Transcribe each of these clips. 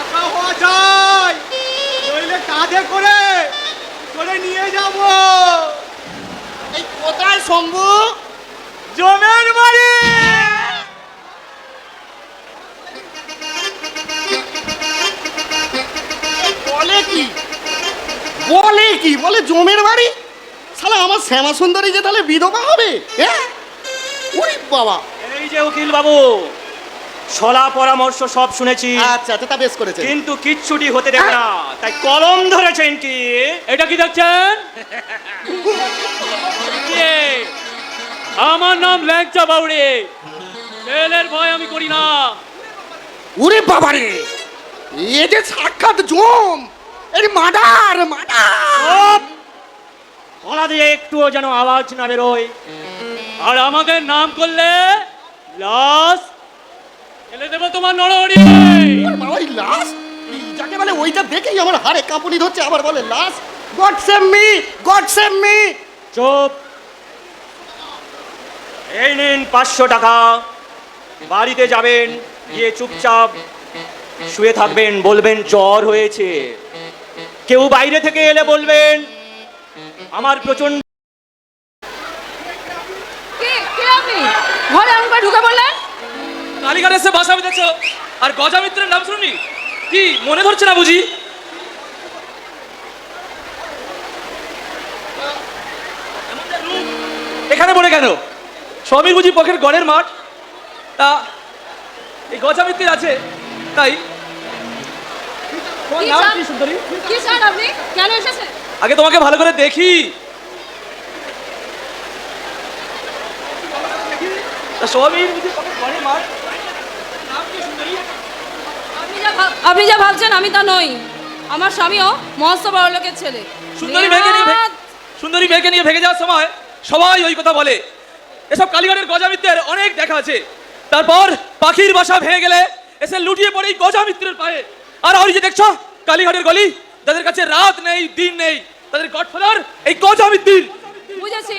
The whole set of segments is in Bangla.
একা হওয়া যায়। নইলে কাঁধে করে করে নিয়ে যাব। এই কোথায় শম্ভু? জমের বাড়ি। বলে কি? বলে কি? বলে জমের বাড়ি? শালা আমার শ্যামা সুন্দরী যে তাহলে বিধবা হবে হ্যাঁ? ওরে বাবা। এই যে উকিল বাবু ছলা পরামর্শ সব শুনেছি। আচ্ছা আচ্ছা তা বেশ করেছে কিন্তু কিচ্ছুটি হতে দেবে না। তাই কলম ধরেছেন কি? এটা কি দেখছেন? আমার নাম ল্যাংচা বাউড়ে। ছেলের ভয় আমি করি না। ওরে বাবা রে এ যে সাক্ষাৎ জম এর মাডার চুপ! গলা দিয়ে একটুও যেন আওয়াজ না বেরোয়। আর আমাদের নাম করলে লাশ ফেলে দেবো তোমার নরহরি বাবা এই লাশ? যাকে বলে ওইটা দেখেই আমার হাড়ে কাঁপুনি ধরছে আবার বলে লাশ? God save me God save me চুপ। এই নিন পাঁচশো টাকা। বাড়িতে যাবেন গিয়ে চুপচাপ শুয়ে থাকবেন বলবেন জ্বর হয়েছে। কেউ বাইরে থেকে এলে বলবেন আমার প্রচণ্ড ঘরে ঢুকে বললেন কালীঘাট এসে বাসা বেঁধেছ। আর গজা মিত্রের নাম শুনি? কি মনে ধরছে না বুঝি? এখানে পড়ে কেন? সবই বুঝি পকের গড়ের মাঠ? তা এই গজা মিত্রের আছে তাই? তোমার নাম কি সুন্দরী? কি চান আপনি? কেন এসেছেন? আগে তোমাকে ভালো করে দেখি। সবই বুঝি পকের গড়ের মাঠ? আপনি যা ভাবছেন আমি তা নই। আমার স্বামীও মস্ত বড় লোকের ছেলে সুন্দরী ভেঙে নিয়ে সুন্দরী ভেঙে নিয়ে ভেঙে যাওয়ার সময় সবাই ওই কথা বলে। এসব কালীঘাটের গজামিত্রের অনেক দেখা আছে। তারপর পাখির বাসা ভেঙে গেলে এসে লুটিয়ে পড়ে এই গজামিত্রের পায়ে। আর ওই যে দেখছ কালীঘাটের গলি যাদের কাছে রাত নেই দিন নেই তাদের গডফাদার এই গজামিত্রির বুঝেছি।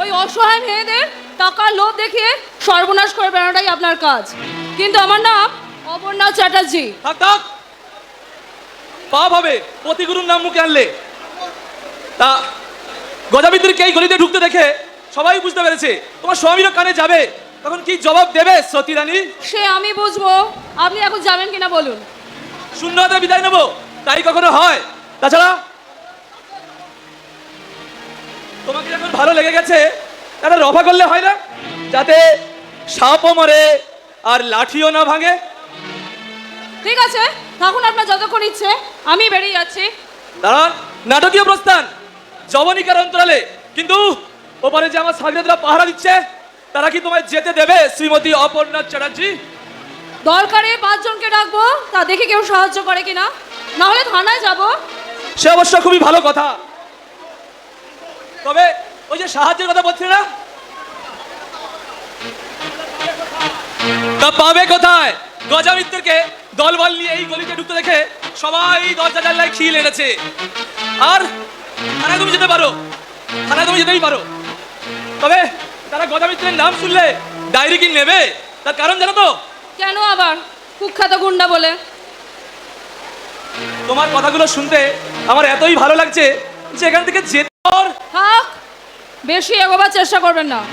ওই অসহায় মেয়েদের টাকার লোভ দেখিয়ে সর্বনাশ করে বেড়ানোটাই আপনার কাজ। কিন্তু আমার নাম অপর্ণা চ্যাটার্জি। থাক থাক। পাপ হবে পতিগুরুর নাম মুখে আনলে। তা গজামিত্রকে এই গলিতে ঢুকতে দেখে সবাই বুঝতে পেরেছে? তোমার স্বামীরও কানে যাবে তখন কি জবাব দেবে সতী রানী সে আমি বুঝব আপনি এখন যাবেন কিনা বলুন। শূন্য হাতে বিদায় নেব তাই কখনো হয়। তাছাড়া তোমাকে যখন ভালো লেগে গেছে তাহলে রফা করলে হয় না? যাতে সাপও মরে আর লাঠিও না ভাঙে। ঠিক আছে? থাকুন আপনার যতক্ষণ ইচ্ছে। আমি বেরিয়ে যাচ্ছি। দাঁড়ান নাটকীয় প্রস্থান। জবনিকার অন্তরালে। কিন্তু ওপারে যে আমার সাগরেদরা পাহারা দিচ্ছে তারা কি তোমায় যেতে দেবে শ্রীমতী অপর্ণা চ্যাটার্জি? দরকারে পাঁচজনকে ডাকবো তা দেখে কেউ সাহায্য করে কিনা? না হলে থানায় যাব। সে অবশ্য খুবই ভালো কথা। তবে ওই যে সাহায্যের কথা বলছি না? তা পাবে কোথায়? গজামিত্রকে দলবল নিয়ে এই গলিতে ঢুকতে দেখে সবাই দরজা জানলায় খিল এনেছে। আর থানায় তুমি যেতে পারো। থানায় তুমি যেতেই পারো। তবে তারা গজামিত্রের নাম শুনলে ডায়েরি কি নেবে? তার কারণ জানো তো? কেন আবার? কুখ্যাত গুন্ডা বলে। তোমার কথাগুলো শুনতে আমার এতই ভালো লাগছে যে এখান থেকে যেতে থাক! বেশি এগোবার চেষ্টা করবেন না।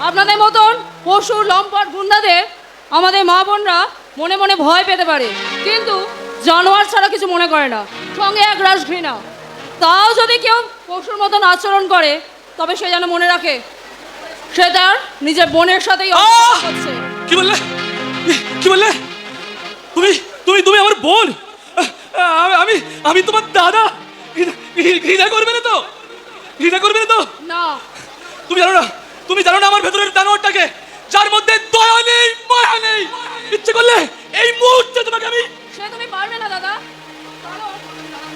আপনাদের মতন পশু লম্পট গুন্ডাদের আমাদের মা বোনরা মনে মনে ভয় পেতে পারে। কিন্তু জানোয়ার ছাড়া কিছু মনে করে না। সঙ্গে এক রাস ঘৃণা। তাও যদি কেউ পশুর মতন আচরণ করে তবে সে যেন মনে রাখে সে তার নিজের বোনের সাথেই আহ! কি বললে? কি বললে? তুমি তুমি তুমি আমার বোন? আমি আমি তোমার দাদা। ঘৃণা- করবে না তো? ঘৃণা করবে না তো? না। তুমি জানো না তুমি জানো না আমার ভেতরের দানবটাকে যার মধ্যে দয়া নেই মায়া নেই। ইচ্ছে করলে এই মুহূর্তে তোমাকে আমি সে তুমি পারবে না দাদা। কারণ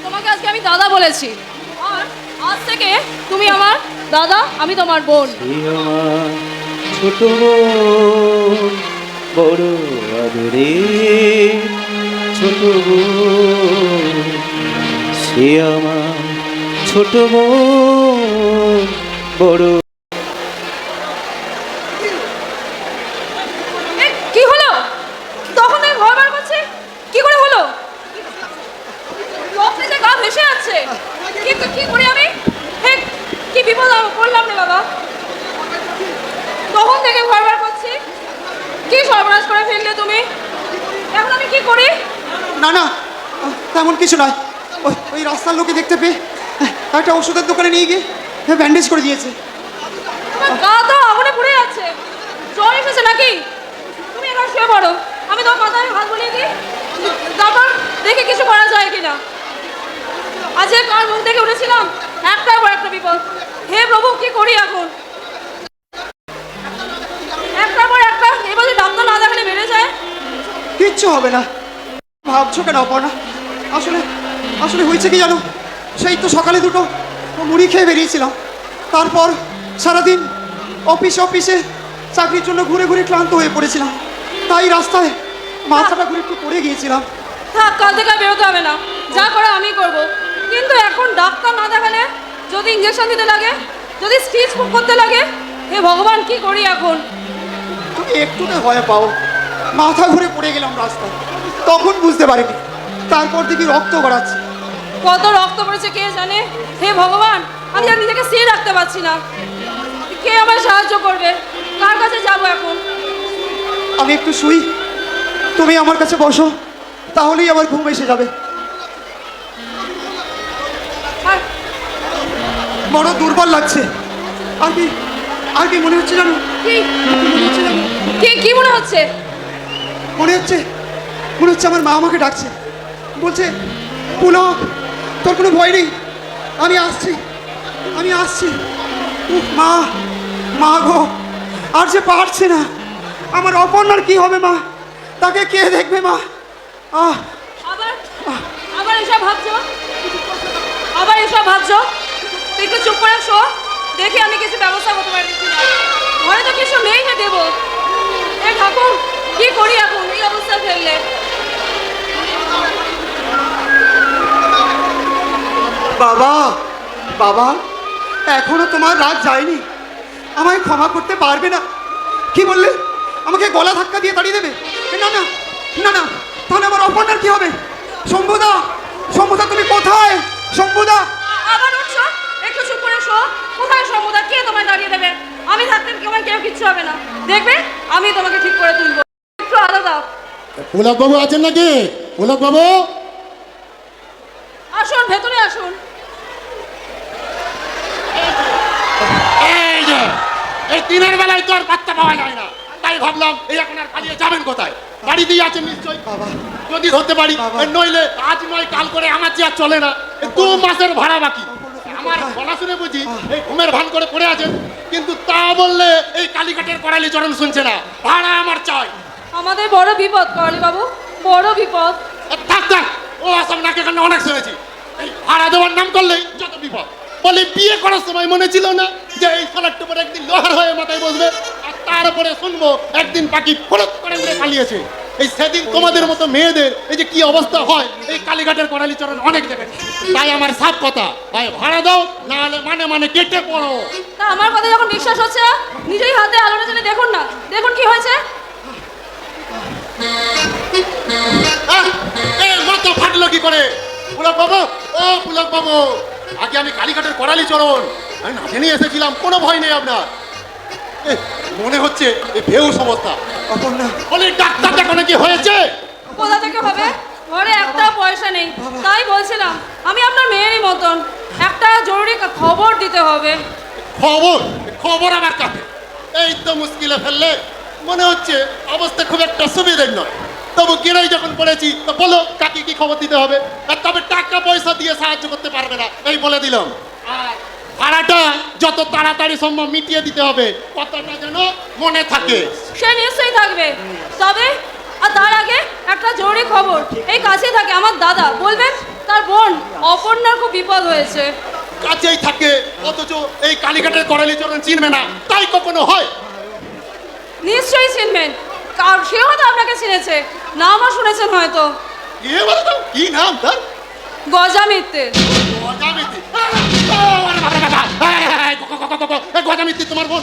তোমাকে আজকে আমি দাদা বলেছি। আর আজ থেকে তুমি আমার দাদা আমি তোমার বোন। ছোট বোন বড় আদরে। ছোট বোন সে আমার ছোট বোন বড় এ, কি হলো তখন থেকে ঘর বার করছে কি করে হলো কিন্তু কি করি আমি হে কি বিপদ আমি করলাম রে বাবা তখন থেকে ঘরবার করছি কি সর্বনাশ করে ফেললে তুমি এখন আমি কি করি না না। তেমন কিছু নয়। ওই ওই রাস্তার লোকে দেখতে পেয়ে একটা ওষুধের দোকানে নিয়ে গিয়ে ব্যান্ডেজ করে দিয়েছে। তোমার গা তো আগুনে পুড়ে যাচ্ছে। জ্বর এসেছে নাকি? তুমি এবার শুয়ে পড়ো। আমি তোমার মাথায় হাত বলিয়ে দিই। তারপর দেখে কিছু করা যায় কিনা। আজকে কার মুখ থেকে উঠেছিলাম? একটার পর একটা বিপদ। হে প্রভু কি করি এখন? একটার পর একটা এবার যদি ডাক্তার না দেখালে বেড়ে যায়। কিচ্ছু হবে না। ভাবছ কেন অপর্ণা? আসলে আসলে হয়েছে কি জানো? সেই তো সকালে দুটো মুড়ি খেয়ে বেরিয়েছিলাম। তারপর সারাদিন অফিস অফিসে চাকরির জন্য ঘুরে ঘুরে ক্লান্ত হয়ে পড়েছিলাম। তাই রাস্তায় মাথাটা ঘুরে একটু পড়ে গিয়েছিলাম। থাক কাল থেকে বেরোতে হবে না। যা করে আমি করব। কিন্তু এখন ডাক্তার না দেখালে যদি ইঞ্জেকশন দিতে লাগে যদি স্টিচ করতে লাগে হে ভগবান কি করি এখন? তুমি একটুতে ভয় পাও। মাথা ঘুরে পড়ে গেলাম রাস্তায়। তখন বুঝতে পারিনি। তারপর দেখি রক্ত গড়াচ্ছে কত রক্ত পড়েছে কে জানে? হে ভগবান আমি আর নিজেকে স্থির রাখতে পারছি না। কে আমার সাহায্য করবে? কার কাছে যাব এখন? আমি একটু শুই। তুমি আমার কাছে বসো। তাহলেই আমার ঘুম এসে যাবে। বড় দুর্বল লাগছে। আর কি আর কি মনে হচ্ছে জানো? কি? মনে হচ্ছে জানো? কি কি মনে হচ্ছে? মনে হচ্ছে মনে হচ্ছে আমার মা আমাকে ডাকছে। বলছে পুলক তোর কোনো ভয় নেই। আমি আসছি। আমি আসছি। মা মা গো, আর যে পারছে না। আমার অপর্ণার কি হবে, মা? তাকে কে দেখবে, মা? আহ, আবার আবার এসব ভাবছ? আবার এসব ভাবছ? তুই একটু চুপ করে শো। দেখি আমি কিছু ব্যবস্থা করতে পারি কিনা। ঘরে তো কিছু নেই যে দেবো। এ ঠাকুর, কি করি এখন? এই অবস্থা ফেললে। বাবা বাবা এখনও তোমার রাগ যায়নি। আমায় ক্ষমা করতে পারবে না। কি বললে? আমাকে গলা ধাক্কা দিয়ে তাড়িয়ে দেবে? না না না না তাহলে আমার অপর্ণার কি হবে? শম্ভুদা শম্ভুদা তুমি কোথায়? শম্ভুদা! আবার উঠছো? একটু চুপ করে শো। কোথায় সমুদা কে তোমায় দাঁড়িয়ে দেবে? আমি থাকতে তোমার কেউ কিচ্ছু হবে না। দেখবে আমি তোমাকে ঠিক করে তুলবো। একটু আলাদা দাও। বাবু আছেন নাকি? পুলক বাবু। আসুন ভেতরে আসুন। এই যে এই দিনের বেলায় তো আর পাত্তা পাওয়া যায় না। তাই ভাবলাম এই এখন আর পালিয়ে যাবেন কোথায়? বাড়িতেই আছেন নিশ্চয়ই? বাবা। যদি ধরতে পারি নইলে আজ নয় কাল করে আমার যে আর চলে না দু মাসের ভাড়া বাকি। আমার গলা শুনে বুঝি এই ঘুমের ভান করে পড়ে আছেন কিন্তু তা বললে এই কালীঘাটের করালি চরণ শুনছে না। ভাড়া আমার চাই। আমাদের বড় বিপদ করালি বাবু। বড় বিপদ। থাক থাক। ও আসাম নাকে কান্না অনেক শুনেছি। এই ভাড়া দেওয়ার নাম করলেই যত বিপদ। বলে বিয়ে করার সময় মনে ছিল না যে এই সালারটা পরে একদিন লোহার হয়ে মাথায় বসবে আর তারপরে শুনব একদিন পাখি ফরত করে উড়ে পালিয়েছে। এই সেদিন তোমাদের মতো মেয়েদের এই যে কি অবস্থা হয় এই কালীঘাটের করালি চরণ অনেক দেখেছি তাই আমার সাপ কথা হয় ভাড়া দাও না হলে মানে মানে কেটে পড়ো। তা আমার কথা যখন বিশ্বাস হচ্ছে নিজেই হাতে আলোটা জেনে দেখুন না। দেখুন কি হয়েছে। মাথা ফাটলো কি করে? পুলক বাবু ও পুলক বাবু আগে আমি কালীঘাটের করালি চরণ। আমি না জেনে এসেছিলাম কোনো ভয় নেই আপনার। মনে হচ্ছে এই অবস্থা। অপর্ণা। বলি ডাক্তার দেখো নাকি হয়েছে? কোথা থেকে হবে? ঘরে একটা পয়সা নেই। তাই বলছিলাম আমি আপনার মেয়েরই মতন। একটা জরুরি খবর দিতে হবে। খবর? খবর আমার কাছে। এই তো মুশকিলে ফেললে। মনে হচ্ছে অবস্থা খুব একটা সুবিধের নয়। তবু কিনাই যখন পড়েছি তো বলো কাকে কি খবর দিতে হবে? আর তবে টাকা পয়সা দিয়ে সাহায্য করতে পারবে না। এই বলে দিলাম। আর ভাড়াটা যত তাড়াতাড়ি সম্ভব মিটিয়ে দিতে হবে কথাটা যেন মনে থাকে। সে নিশ্চয়ই থাকবে। তবে আর তার আগে একটা জরুরি খবর। এই কাছে থাকে আমার দাদা। বলবেন তার বোন অপর্ণার খুব বিপদ হয়েছে। কাছেই থাকে অথচ এই কালীঘাটের করালি চরণ চিনবে না। তাই কখনো হয়? নিশ্চয়ই চিনবেন। কার সে হয়তো আপনাকে চিনেছে। নামও শুনেছেন হয়তো। কি বলো তো কি নাম তার? গজা মিথ্যে গজামিতি গজামিতি তোমার বোন।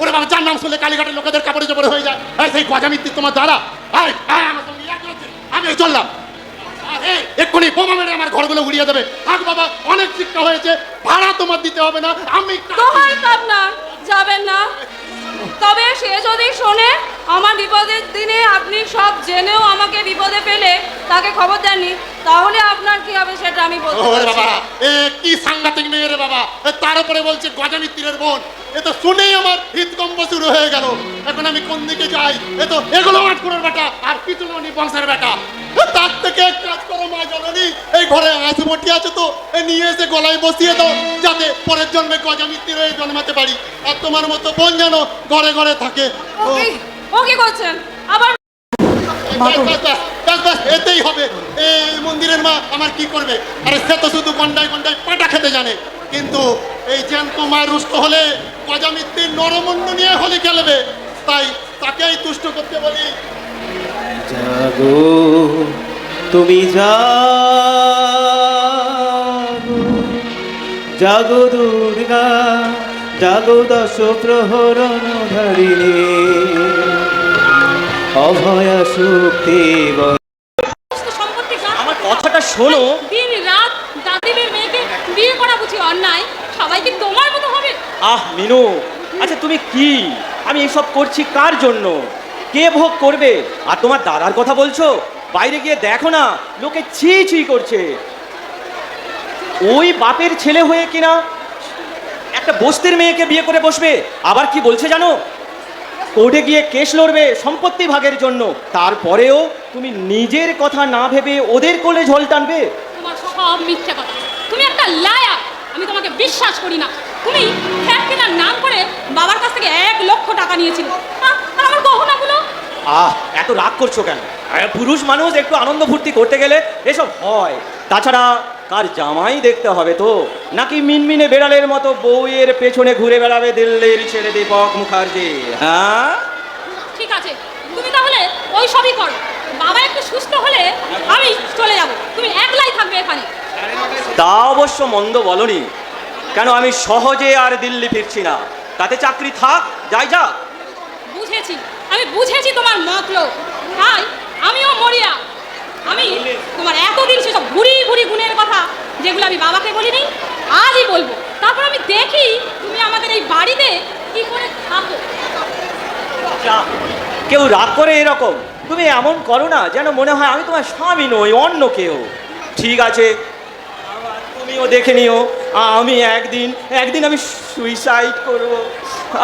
ওরে বাবা যার নাম শুনলে কালীঘাটের লোকেদের কাপড়ে চোপড়ে হয়ে যায়। সেই গজামিতি তোমার দাদা। আমি চললাম। এক্ষুনি বোমা মেরে আমার ঘরগুলো উড়িয়ে দেবে। থাক বাবা অনেক শিক্ষা হয়েছে। ভাড়া তোমার দিতে হবে না। আমি দোহাই আপনার যাবেন না। তবে সে যদি শোনে আমার বিপদের দিনে আপনি সব জেনেও আমাকে বিপদে পেলে তাকে খবর দেননি তাহলে আপনার কি হবে সেটা আমি বলতে বাবা এ কি সাংঘাতিক মেয়ে রে বাবা তার উপরে বলছে গজামিত্রের বোন। এ শুনেই আমার হৃদকম্প শুরু হয়ে গেল। এখন আমি কোন দিকে যাই? এ তো এগুলো আটকুরের বেটা আর পিছনে বংশের বেটা। তার থেকে এক কাজ করো মা জননী এই ঘরে হাসি মটি আছে তো নিয়ে এসে গলায় বসিয়ে দাও যাতে পরের জন্মে গজামিত্রের হয়ে জন্মাতে পারি। আর তোমার মতো বোন যেন ঘরে ঘরে থাকে। ও, ও ও কি করছেন? আবার এতেই হবে। এই মন্দিরের মা আমার কি করবে? আরে সে তো শুধু গন্ডায় গন্ডায় পাটা খেতে জানে। কিন্তু এই জ্যান্ত মায়ের রুষ্ট হলে গজামিত্রির নরমুণ্ড নিয়ে হোলি খেলবে। তাই তাকেই তুষ্ট করতে বলি। জাগো তুমি জাগো। জাগো দুর্গা জাগো দশ প্রহরণ ধারিণী। অভয়া বল। আমার কথাটা শোনো। দিন রাত দাদিমের মেয়েকে বিয়ে করা বুঝি অন্যায়? সবাই কি তোমার মতো হবে? আহ মিনু আচ্ছা তুমি কি? আমি এসব করছি কার জন্য? কে ভোগ করবে? আর তোমার দাদার কথা বলছো? বাইরে গিয়ে দেখো না লোকে ছি ছি করছে। ওই বাপের ছেলে হয়ে কিনা একটা বস্তির মেয়েকে বিয়ে করে বসবে? আবার কি বলছে জানো? কোর্টে গিয়ে কেস লড়বে সম্পত্তি ভাগের জন্য। তারপরেও তুমি নিজের কথা না ভেবে ওদের কোলে ঝোল টানবে। তোমার সব মিথ্যে কথা। তুমি একটা লায়া আমি তোমাকে বিশ্বাস করি না। তুমি ফ্ল্যাট কেনার নাম করে বাবার কাছ থেকে এক লক্ষ টাকা নিয়েছিলে। আর আমার গহনাগুলো? আহ এত রাগ করছ কেন? পুরুষ মানুষ একটু আনন্দ ফুর্তি করতে গেলে এসব হয়। তাছাড়া কার জামাই দেখতে হবে তো? নাকি মিনমিনে বেড়ালের মতো বউয়ের পেছনে ঘুরে বেড়াবে দিল্লির ছেড়ে দীপক মুখার্জি? হ্যাঁ? ঠিক আছে তুমি তাহলে ওই সবই করো। বাবা একটু সুস্থ হলে আমি চলে যাব। তুমি একলাই থাকবে এখানে। তা অবশ্য মন্দ বলনি। কেন আমি সহজে আর দিল্লি ফিরছি না? তাতে চাকরি থাক যাই যা বুঝেছি আমি বুঝেছি তোমার মতলব। তাই আমিও মরিয়া। আমি তোমার এতদিন সেসব ঘুরি ঘুরি গুণের কথা যেগুলো আমি বাবাকে বলিনি, আজই বলব। তারপর আমি দেখি তুমি আমাদের এই বাড়িতে কি করে থাকো কেউ রাগ করে এরকম। তুমি এমন করো না যেন মনে হয় আমি তোমার স্বামী নই, অন্য কেউ। ঠিক আছে, তুমিও দেখে নিও। আমি একদিন একদিন আমি সুইসাইড করব।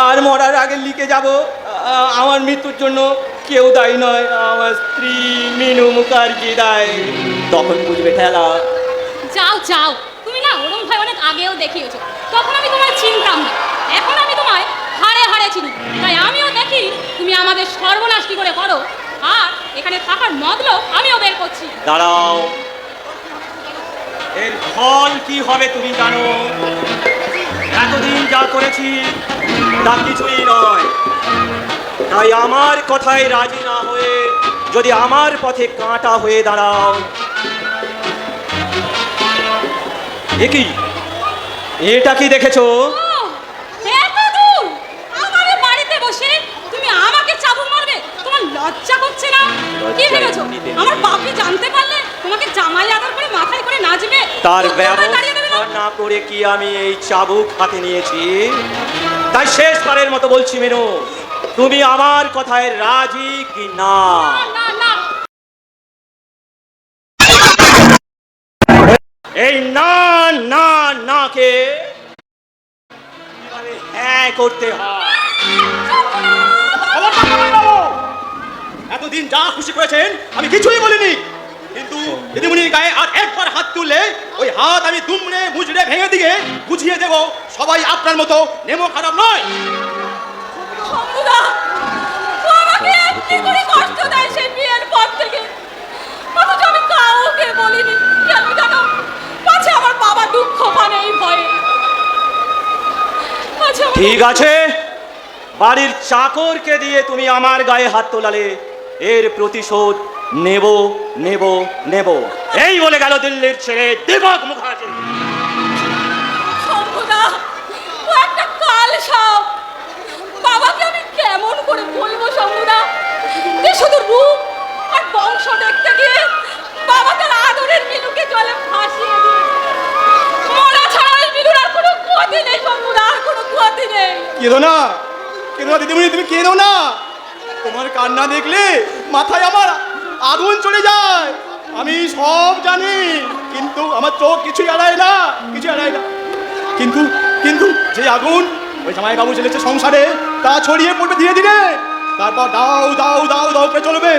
আর মরার আগে লিখে যাব আমার মৃত্যুর জন্য। কেউ দায়ী নয় আমার স্ত্রী মিনু মুখার্জি দায়। তখন বুঝবে খেলা যাও যাও। তুমি না ওরম ভাই অনেক আগেও দেখিয়েছো। তখন আমি তোমায় চিনতাম না। এখন আমি তোমায় হাড়ে হাড়ে চিনি। তাই আমিও দেখি তুমি আমাদের সর্বনাশ কি করে করো। আর এখানে থাকার মতলব আমিও বের করছি। দাঁড়াও। এর ফল কি হবে তুমি জানো? এতদিন যা করেছি তা কিছুই নয়। তাই আমার কথায় রাজি না হয়ে যদি আমার পথে কাঁটা হয়ে দাঁড়াও। কি? এটা কি দেখেছ? লজ্জা করছে না? কি ভেবেছো? আমার বাপি জানতে পারলে তোমাকে জামাই আদর করে মাথায় করে নাচবে? তার তো তোমায় তাড়িয়ে দেবে ব্যবস্থা না? না করে কি আমি এই চাবুক হাতে নিয়েছি? তাই শেষবারের মতো বলছি মেনু তুমি আমার কথায় রাজি কি না এই না না না কে হ্যাঁ করতে হয়! এতদিন যা খুশি করেছেন, আমি কিছুই বলিনি। কিন্তু দিদিমণির গায়ে আর একবার হাত তুললে, ওই হাত আমি দুমড়ে মুচড়ে ভেঙে দিয়ে বুঝিয়ে দেব, সবাই আপনার মতো নেমো খারাপ নয়। শম্ভুদা, ও আমাকে এমনি করে কষ্ট দেয় সেই বিয়ের পর থেকে? অথচ আমি কাউকে বলিনি। কেন জানো? পাছে আমার বাবা দুঃখ পানে এই ভয়ে। ঠিক আছে। বাড়ির চাকরকে দিয়ে তুমি আমার গায়ে হাত তোলালে এর প্রতিশোধ নেব নেব নেব। এই বলে গেল দিল্লির ছেলে দীপক মুখার্জি। একটা কাল সাপ এমন করে বলব শম্ভুদা, যে শুধু রূপ আর বংশ দেখতে গিয়ে বাবা তার আদরের মিনুকে জলে ফাঁসিয়ে মরা ছাড়া ওই মিনুর আর কোনো গতি নেই আর কোনো গতি নেই। না, কেঁদো না দিদিমণি, তুমি কেনো না। তোমার কান্না দেখলে মাথায় আমার আগুন চলে যায়। আমি সব জানি, কিন্তু আমার চোখ কিছু এড়ায় না কিছু এড়ায় না। কিন্তু কিন্তু যে আগুন, ওই জামাই বাবু চলেছে সংসারে তা ছড়িয়ে পড়বে ধীরে ধীরে। তারপর দাও দাও দাও দাও করে চলবে।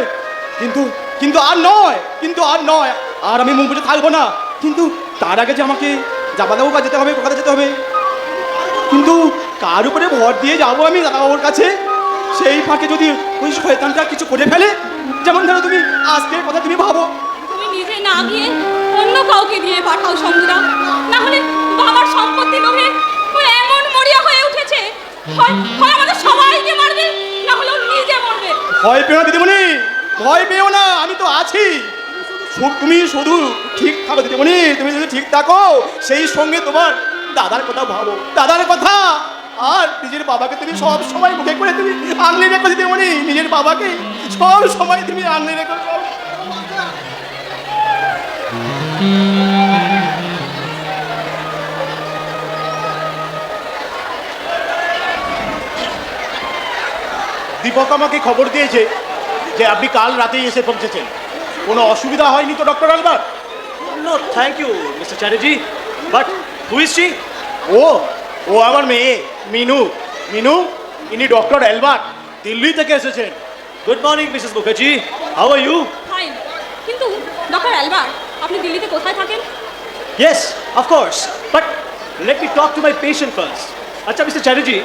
কিন্তু কিন্তু আর নয়, কিন্তু আর নয়। আর আমি মুখ বুঝে থাকব না। কিন্তু তার আগে যে আমাকে জামাদাবু যেতে হবে কোথাতে যেতে হবে? কিন্তু কার উপরে ভর দিয়ে যাব আমি দাদাবাবুর কাছে? সেই ফাঁকে যদি ওই শয়তানটা কিছু করে ফেলে, যেমন ধরো তুমি আজকের কথা তুমি ভাবো। তুমি নিজে না গিয়ে অন্য কাউকে দিয়ে পাঠাও সমুদ্রা না হলে বাবার সম্পত্তি লোভে এমন মরিয়া হয়ে উঠেছে। হয় ভয় পেও না, দিদিমণি। ভয় পেও না, আমি তো আছি। তুমি শুধু ঠিক থাকো, দিদিমণি। তুমি যদি ঠিক থাকো, সেই সঙ্গে তোমার দাদার কথা ভাবো। দাদার কথা? আর নিজের বাবাকে তুমি সব সময় মুখে করে তুমি আনলে রেখো, দিদিমণি। নিজের বাবাকে সব সময় তুমি আনলে রেখো, সব। দীপক আমাকে খবর দিয়েছে যে আপনি কাল রাতেই এসে পৌঁছেছেন। কোনো অসুবিধা হয়নি তো doctor Albert no thank you mister Chatterjee but who is she ও ও আমার মেয়ে মিনু। মিনু ইনি ডক্টর অ্যালবার্ট দিল্লি থেকে এসেছেন। Good morning Mrs Mukherjee how are you fine কিন্তু ডক্টর অ্যালবার্ট আপনি দিল্লিতে কোথায় থাকেন? Yes, of but let let me to my patient patient first. আচ্ছা মিস্টার চ্যাটার্জি